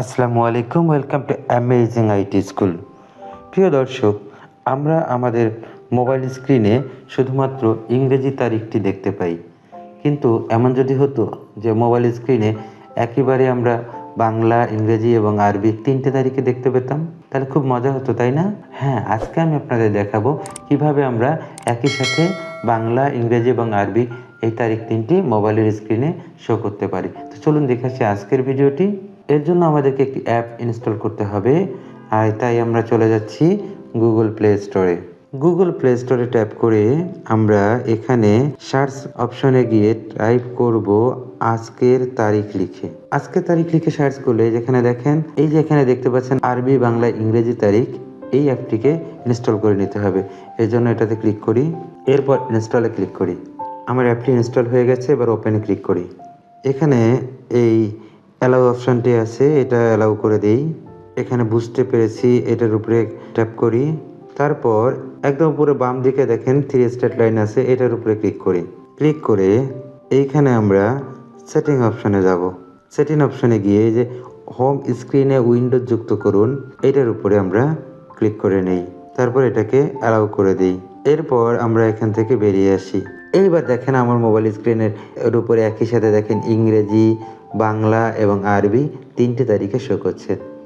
আসসালামু আলাইকুম welcome to amazing IT school প্রিয় দর্শক, আমরা আমাদের মোবাইল স্ক্রিনে শুধুমাত্র ইংরেজি তারিখটি দেখতে পাই। কিন্তু এমন যদি হতো যে মোবাইল স্ক্রিনে একেবারে আমরা বাংলা, ইংরেজি এবং আরবি তিনটে তারিখে দেখতে পেতাম, তাহলে খুব মজা হতো, তাই না? হ্যাঁ আজকে আমি আপনাদের দেখাবো কীভাবে আমরা একই সাথে বাংলা, ইংরেজি এবং আরবি এই তারিখ তিনটি মোবাইলের স্ক্রিনে শো করতে পারি। তো চলুন দেখে আসি আজকের ভিডিওটি এর জন্য আমাদেরকে একটি অ্যাপ ইনস্টল করতে হবে। আর তাই আমরা চলে যাচ্ছি গুগল প্লে স্টোরে গুগল প্লে স্টোরে ট্যাপ করে আমরা এখানে সার্চ অপশনে গিয়ে টাইপ করব আজকের তারিখ লিখে। আজকের তারিখ লিখে সার্চ করলে যেখানে দেখেন, এই যে এখানে দেখতে পাচ্ছেন আরবি, বাংলা, ইংরেজি তারিখ, এই অ্যাপটিকে ইনস্টল করে নিতে হবে। এর জন্য এটাতে ক্লিক করি, এরপর ইনস্টলে ক্লিক করি। আমার অ্যাপটি ইনস্টল হয়ে গেছে, এবার ওপেনে ক্লিক করি। এখানে এই অ্যালাউ অপশানটি আছে, এটা অ্যালাউ করে দিই। এখানে বুঝতে পেরেছি, এটার উপরে ট্যাপ করি। তারপর একদম উপরে বাম দিকে দেখেন থ্রি স্টেট লাইন আছে, এটার উপরে ক্লিক করি। ক্লিক করে এইখানে আমরা সেটিং অপশানে যাব। সেটিং অপশানে গিয়ে যে হোম স্ক্রিনে উইন্ডো যুক্ত করুন, এটার উপরে আমরা ক্লিক করে নেই। তারপর এটাকে অ্যালাউ করে দিই। এরপর আমরা এখান থেকে বেরিয়ে আসি। এইবার দেখেন আমার মোবাইল স্ক্রিনের উপরে একই সাথে দেখেন ইংরেজি বাংলা এবং আরবি তিনটি তারিখে শো করছে।